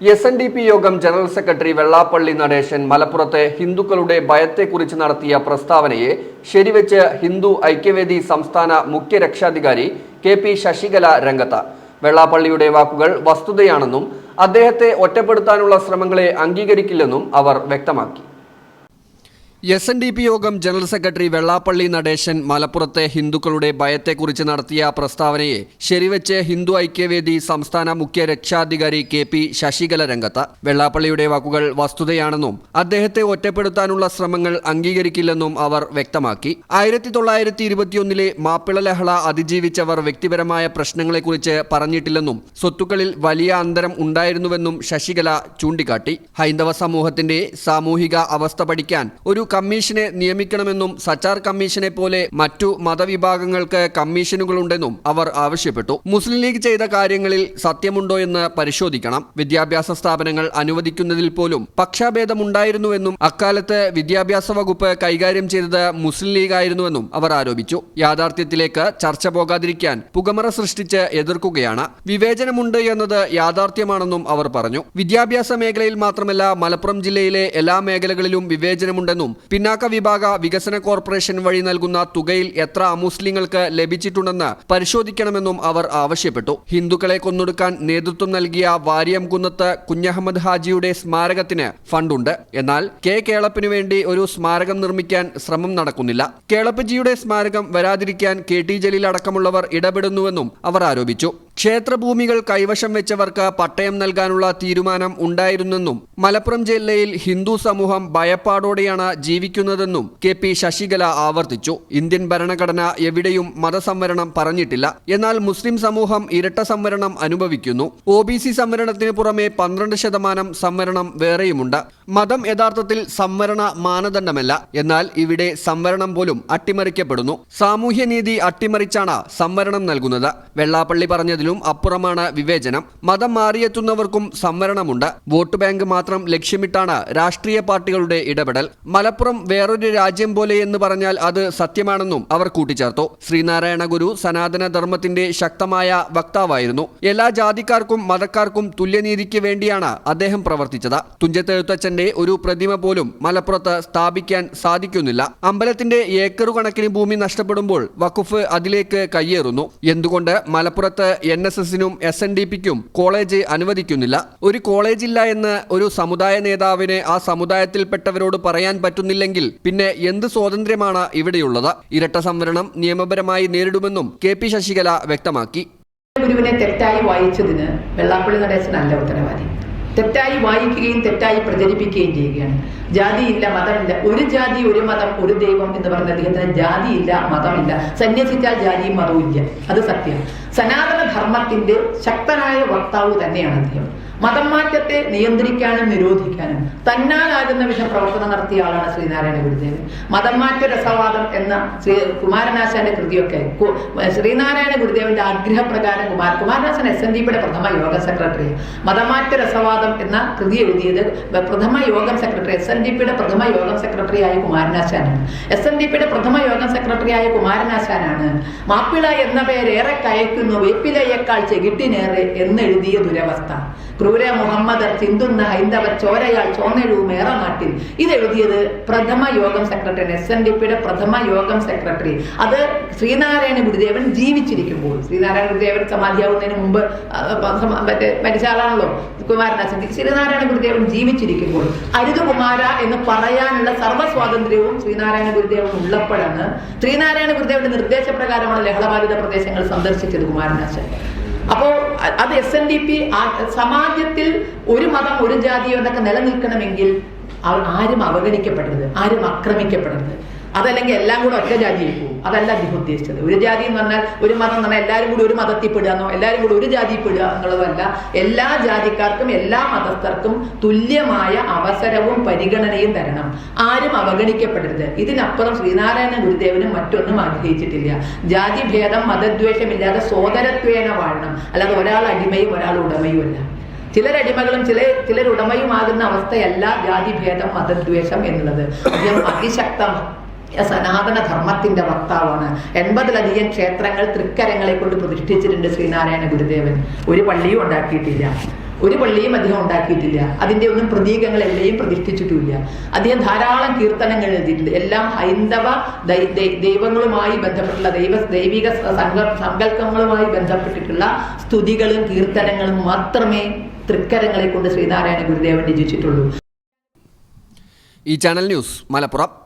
S N D P Yogam general secretary Vellappally Natesan മലപ്പുറത്തെ ഹിന്ദുക്കളുടെ ഭയത്തെക്കുറിച്ച് നടത്തിയ പ്രസ്താവനയെ ശരിവെച്ച് ഹിന്ദു ഐക്യവേദി സംസ്ഥാന മുഖ്യ രക്ഷാധികാരി കെ പി ശശികല രംഗത്ത്. വെള്ളാപ്പള്ളിയുടെ വാക്കുകൾ വസ്തുതയാണെന്നും അദ്ദേഹത്തെ ഒറ്റപ്പെടുത്താനുള്ള ശ്രമങ്ങളെ അംഗീകരിക്കില്ലെന്നും അവർ വ്യക്തമാക്കി. S N D P Yogam general secretary Vellappally Natesan മലപ്പുറത്തെ ഹിന്ദുക്കളുടെ ഭയത്തെക്കുറിച്ച് നടത്തിയ പ്രസ്താവനയെ ശരിവെച്ച് ഹിന്ദു ഐക്യവേദി സംസ്ഥാന മുഖ്യ രക്ഷാധികാരി കെ പി ശശികല രംഗത്ത്. വെള്ളാപ്പള്ളിയുടെ വാക്കുകൾ വസ്തുതയാണെന്നും അദ്ദേഹത്തെ ഒറ്റപ്പെടുത്താനുള്ള ശ്രമങ്ങൾ അംഗീകരിക്കില്ലെന്നും അവർ വ്യക്തമാക്കി. ആയിരത്തി തൊള്ളായിരത്തി ഇരുപത്തിയൊന്നിലെ മാപ്പിള ലഹള അതിജീവിച്ചവർ വ്യക്തിപരമായ പ്രശ്നങ്ങളെക്കുറിച്ച് പറഞ്ഞിട്ടില്ലെന്നും സ്വത്തുക്കളിൽ വലിയ അന്തരം ഉണ്ടായിരുന്നുവെന്നും ശശികല ചൂണ്ടിക്കാട്ടി. ഹൈന്ദവ സമൂഹത്തിന്റെ സാമൂഹിക അവസ്ഥ പഠിക്കാൻ ഒരു കമ്മീഷനെ നിയമിക്കണമെന്നും സച്ചാർ കമ്മീഷനെ പോലെ മറ്റു മതവിഭാഗങ്ങൾക്ക് കമ്മീഷനുകളുണ്ടെന്നും അവർ ആവശ്യപ്പെട്ടു. മുസ്ലിം ലീഗ് ചെയ്ത കാര്യങ്ങളിൽ സത്യമുണ്ടോ എന്ന് പരിശോധിക്കണം. വിദ്യാഭ്യാസ സ്ഥാപനങ്ങൾ അനുവദിക്കുന്നതിൽ പോലും പക്ഷാഭേദമുണ്ടായിരുന്നുവെന്നും അക്കാലത്ത് വിദ്യാഭ്യാസ വകുപ്പ് കൈകാര്യം ചെയ്തത് മുസ്ലിം ലീഗ് ആയിരുന്നുവെന്നും അവർ ആരോപിച്ചു. യാഥാർത്ഥ്യത്തിലേക്ക് ചർച്ച പോകാതിരിക്കാൻ പുകമറ സൃഷ്ടിച്ച് എതിർക്കുകയാണ്. വിവേചനമുണ്ട് എന്നത് യാഥാർത്ഥ്യമാണെന്നും അവർ പറഞ്ഞു. വിദ്യാഭ്യാസ മേഖലയിൽ മാത്രമല്ല മലപ്പുറം ജില്ലയിലെ എല്ലാ മേഖലകളിലും വിവേചനമുണ്ടെന്നും പിന്നാക്ക വിഭാഗ വികസന കോർപ്പറേഷൻ വഴി നൽകുന്ന തുകയിൽ എത്ര അമുസ്ലിങ്ങൾക്ക് ലഭിച്ചിട്ടുണ്ടെന്ന് പരിശോധിക്കണമെന്നും അവർ ആവശ്യപ്പെട്ടു. ഹിന്ദുക്കളെ കൊന്നൊടുക്കാൻ നേതൃത്വം നൽകിയ വാര്യംകുന്നത്ത് കുഞ്ഞഹമ്മദ് ഹാജിയുടെ സ്മാരകത്തിന് ഫണ്ടുണ്ട്. എന്നാൽ കെ കേളപ്പിനു വേണ്ടി ഒരു സ്മാരകം നിർമ്മിക്കാൻ ശ്രമം നടക്കുന്നില്ല. കേളപ്പജിയുടെ സ്മാരകം വരാതിരിക്കാൻ കെ ടി ജലീൽ അടക്കമുള്ളവർ ഇടപെടുന്നുവെന്നും അവർ ആരോപിച്ചു. ക്ഷേത്രഭൂമികൾ കൈവശം വെച്ചവർക്ക് പട്ടയം നൽകാനുള്ള തീരുമാനം ഉണ്ടായിരുന്നെന്നും മലപ്പുറം ജില്ലയിൽ ഹിന്ദു സമൂഹം ഭയപ്പാടോടെയാണ് ജീവിക്കുന്നതെന്നും കെ പി ശശികല ആവർത്തിച്ചു. ഇന്ത്യൻ ഭരണഘടന എവിടെയും മതസംവരണം പറഞ്ഞിട്ടില്ല. എന്നാൽ മുസ്ലിം സമൂഹം ഇരട്ട സംവരണം അനുഭവിക്കുന്നു. ഒ ബി സി സംവരണത്തിന് പുറമെ പന്ത്രണ്ട് ശതമാനം സംവരണം വേറെയുമുണ്ട്. മതം യഥാർത്ഥത്തിൽ സംവരണ മാനദണ്ഡമല്ല. എന്നാൽ ഇവിടെ സംവരണം പോലും അട്ടിമറിക്കപ്പെടുന്നു. സാമൂഹ്യനീതി അട്ടിമറിച്ചാണ് സംവരണം നൽകുന്നത്. വെള്ളാപ്പള്ളി പറഞ്ഞതിലും അപ്പുറമാണ് വിവേചനം. മതം മാറിയെത്തുന്നവർക്കും സംവരണമുണ്ട്. വോട്ട് ബാങ്ക് മാത്രം ലക്ഷ്യമിട്ടാണ് രാഷ്ട്രീയ പാർട്ടികളുടെ ഇടപെടൽ. മലപ്പുറം വേറൊരു രാജ്യം പോലെ എന്ന് പറഞ്ഞാൽ അത് സത്യമാണെന്നും അവർ കൂട്ടിച്ചേർത്തു. ശ്രീനാരായണ ഗുരു സനാതന ധർമ്മത്തിന്റെ ശക്തമായ വക്താവായിരുന്നു. എല്ലാ ജാതിക്കാർക്കും മതക്കാർക്കും തുല്യനീതിക്ക് വേണ്ടിയാണ് അദ്ദേഹം പ്രവർത്തിച്ചത്. തുഞ്ചത്തെഴുത്തച്ഛന്റെ ഒരു പ്രതിമ പോലും മലപ്പുറത്ത് സ്ഥാപിക്കാൻ സാധിക്കുന്നില്ല. അമ്പലത്തിന്റെ ഏക്കറു കണക്കിന് ഭൂമി നഷ്ടപ്പെടുമ്പോൾ വഖുഫ് അതിലേക്ക് കയ്യേറുന്നു. എന്തുകൊണ്ട് മലപ്പുറത്ത് എൻ എസ് എസിനും എസ് എൻ ഡി പിക്കും കോളേജ് അനുവദിക്കുന്നില്ല. ഒരു കോളേജില്ല എന്ന് ഒരു സമുദായ നേതാവിന് ആ സമുദായത്തിൽപ്പെട്ടവരോട് പറയാൻ പറ്റുന്നില്ലെങ്കിൽ പിന്നെ എന്ത് സ്വാതന്ത്ര്യമാണ് ഇവിടെയുള്ളത്? ഇരട്ട സംവരണം നിയമപരമായി നേരിടുമെന്നും കെ പി ശശികല വ്യക്തമാക്കി. ഗുരുവിനെ തെറ്റായി വായിച്ചതിന് വെള്ളാപ്പള്ളി നടേശനല്ല ഉത്തരവാദി. തെറ്റായി വായിക്കുകയും തെറ്റായി പ്രചരിപ്പിക്കുകയും ചെയ്യുകയാണ്. ജാതിയില്ല മതമില്ല. ഒരു ജാതി ഒരു മതം ഒരു ദൈവം എന്ന് പറഞ്ഞ അദ്ദേഹത്തിന് ജാതിയില്ല മതമില്ല. സന്യസിച്ചാൽ ജാതിയും മതവും ഇല്ല. അത് സത്യം. സനാതന ധർമ്മത്തിന്റെ ശക്തനായ വക്താവ് തന്നെയാണ് അദ്ദേഹം. മതം മാറ്റത്തെ നിയന്ത്രിക്കാനും നിരോധിക്കാനും തന്നാലാകുന്ന വിധം പ്രവർത്തനം നടത്തിയ ആളാണ് ശ്രീനാരായണ ഗുരുദേവൻ. മതം മാറ്റ രസവാദം എന്ന ശ്രീ കുമാരനാശാന്റെ കൃതിയൊക്കെ ശ്രീനാരായണ ഗുരുദേവന്റെ ആഗ്രഹപ്രകാരം Kumar Kumaranasan S N D പ്രഥമ യോഗ സെക്രട്ടറി. മതമാറ്റ രസവാദം എന്ന കൃതി എഴുതിയത് പ്രഥമ യോഗം സെക്രട്ടറി എസ് എൻ ഡി പിയുടെ പ്രഥമ യോഗം സെക്രട്ടറി ആയ കുമാരനാശാനാണ് എസ് എൻ ഡി പിയുടെ പ്രഥമ യോഗം സെക്രട്ടറി ആയ കുമാരനാശാനാണ്. മാപ്പിള എന്ന പേരേറെ കയക്കുന്നു വേപ്പിലയേക്കാൾ ചെകിട്ടിനേറെ എന്നെഴുതിയ ദുരവസ്ഥ. ക്രൂര മുഹമ്മദ് ചിന്തുന്ന ഹൈന്ദവ ചോരയാൾ ചോന്നെഴുവും മേറ നാട്ടിൽ ഇതെഴുതിയത് പ്രഥമ യോഗം സെക്രട്ടറി എസ് എൻ ഡി പിയുടെ പ്രഥമ യോഗം സെക്രട്ടറി. അത് ശ്രീനാരായണ ഗുരുദേവൻ ജീവിച്ചിരിക്കുമ്പോൾ ശ്രീനാരായണ ഗുരുദേവൻ സമാധിയാവുന്നതിന് മുമ്പ് മറ്റേ മരിച്ചാളാണല്ലോ കുമാരനാശൻ ശ്രീനാരായണ ഗുരുദേവൻ ജീവിച്ചിരിക്കുമ്പോൾ. അരുത് കുമാര എന്ന് പറയാനുള്ള സർവ സ്വാതന്ത്ര്യവും ശ്രീനാരായണ ഗുരുദേവൻ ഉള്ളപ്പോഴാണ് ശ്രീനാരായണ ഗുരുദേവന്റെ നിർദ്ദേശപ്രകാരമാണ് ലഹളബാധിത പ്രദേശങ്ങൾ സന്ദർശിച്ചത് കുമാരനാശൻ അപ്പോ അ- അത് എസ് എൻ ഡി പി സമാജത്തിൽ ഒരു മതം ഒരു ജാതി എന്നൊക്കെ നിലനിൽക്കണമെങ്കിൽ ആരും അവഗണിക്കപ്പെടരുത് ആരും ആക്രമിക്കപ്പെടരുത്. അതല്ലെങ്കിൽ എല്ലാം കൂടെ ഒറ്റ ജാതിയിൽ പോകും അതല്ല അദ്ദേഹം ഉദ്ദേശിച്ചത്. ഒരു ജാതി എന്ന് പറഞ്ഞാൽ ഒരു മതം എന്ന് പറഞ്ഞാൽ എല്ലാവരും കൂടി ഒരു മതത്തിൽ പെടുകയെന്നോ എല്ലാവരും കൂടി ഒരു ജാതിയിൽ പെടുക എന്നുള്ളതല്ല. എല്ലാ ജാതിക്കാർക്കും എല്ലാ മതസ്ഥർക്കും തുല്യമായ അവസരവും പരിഗണനയും തരണം. ആരും അവഗണിക്കപ്പെടരുത്. ഇതിനപ്പുറം ശ്രീനാരായണ ഗുരുദേവനും മറ്റൊന്നും ആഗ്രഹിച്ചിട്ടില്ല. ജാതി ഭേദം മതദ്വേഷമില്ലാതെ സോദരത്വേന വാഴണം. അല്ലാതെ ഒരാൾ അടിമയും ഒരാൾ ഉടമയും അല്ല. ചിലരടിമകളും ചില ചിലരുടമയുമാകുന്ന അവസ്ഥയല്ല ജാതിഭേദം മതദ്വേഷം എന്നുള്ളത്. അദ്ദേഹം അതിശക്തം സനാതന ധർമ്മത്തിന്റെ വക്താവാണ്. എൺപതിലധികം ക്ഷേത്രങ്ങൾ തൃക്കരങ്ങളെ കൊണ്ട് പ്രതിഷ്ഠിച്ചിട്ടുണ്ട് ശ്രീനാരായണ ഗുരുദേവൻ. ഒരു പള്ളിയും ഉണ്ടാക്കിയിട്ടില്ല. ഒരു പള്ളിയും അദ്ദേഹം ഉണ്ടാക്കിയിട്ടില്ല. അതിന്റെ ഒന്നും പ്രതീകങ്ങൾ എല്ലാം പ്രതിഷ്ഠിച്ചിട്ടുമില്ല. അദ്ദേഹം ധാരാളം കീർത്തനങ്ങൾ എഴുതിയിട്ടുണ്ട്. എല്ലാം ഹൈന്ദവ ദൈവങ്ങളുമായി ബന്ധപ്പെട്ടുള്ള ദൈവ ദൈവിക സങ്ക- സങ്കല്പങ്ങളുമായി ബന്ധപ്പെട്ടിട്ടുള്ള സ്തുതികളും കീർത്തനങ്ങളും മാത്രമേ തൃക്കരങ്ങളെ കൊണ്ട് ശ്രീനാരായണ ഗുരുദേവൻ രചിച്ചിട്ടുള്ളൂ. ഈ ചാനൽ ന്യൂസ് മലപ്പുറം.